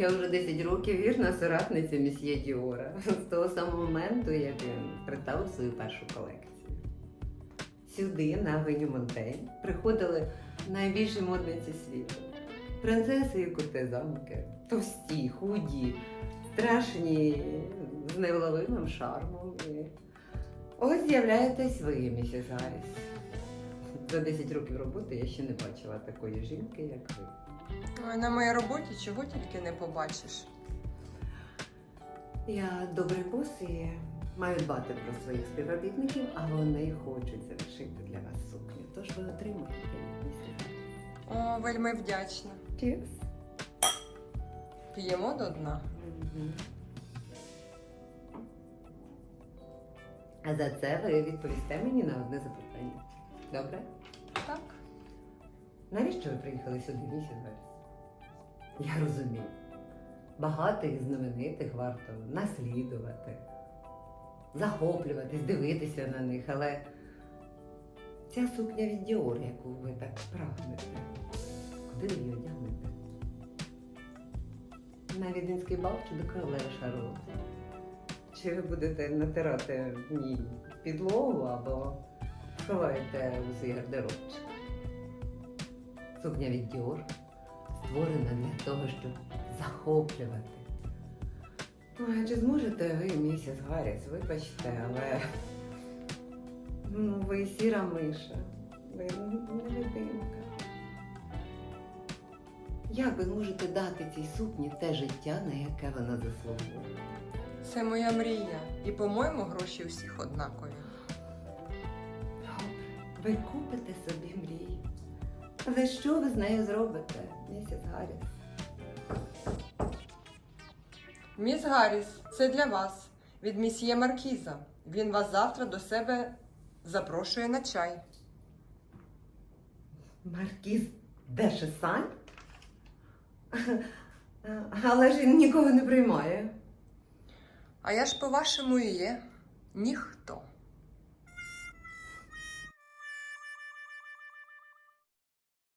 Я вже 10 років вірна соратниця місьє Діора. З того самого моменту, як він представив свою першу колекцію. Сюди, на Авеню Монтень, приходили найбільші модниці світу. Принцеси і куртизанки, товсті, худі, страшні, з невловимим шармом. Ось з'являєтесь ви, місіс Гарріс. За 10 років роботи я ще не бачила такої жінки, як ви. На моїй роботі чого тільки не побачиш. Я добрий бос і маю дбати про своїх співробітників, а вони хочуть завершити для вас сукню. Тож ви отримаєте. О, вельми вдячна. Cheers. П'ємо до дна. А за це ви відповісте мені на одне запитання. Добре? Так. Навіщо ви приїхали сюди, місяць Гарріс? Я розумію. Багатих і знаменитих варто наслідувати, захоплюватись, дивитися на них, але ця сукня від Діор, яку ви так прагнете, куди ви її одягнете? На віденський бал чи до королеви Шарлотти? Чи ви будете натирати в ній підлогу або сховаєте у свій гардеробчик? Сукня від Діор створена для того, щоб захоплювати. Ой, чи зможете ви, місіс Гарріс, вибачте, але ну, ви сіра миша, ви не людинка. Як ви зможете дати цій сукні те життя, на яке вона заслуговує? Це моя мрія. І, по-моєму, гроші у всіх однакові. Ви купите собі мрію. Але що ви з нею зробите, місіс Гарріс? Міс Гарріс, це для вас. Від місьє Маркіза. Він вас завтра до себе запрошує на чай. Маркіз де Шесань? Але ж він нікого не приймає. А я ж по-вашому і є ніхто.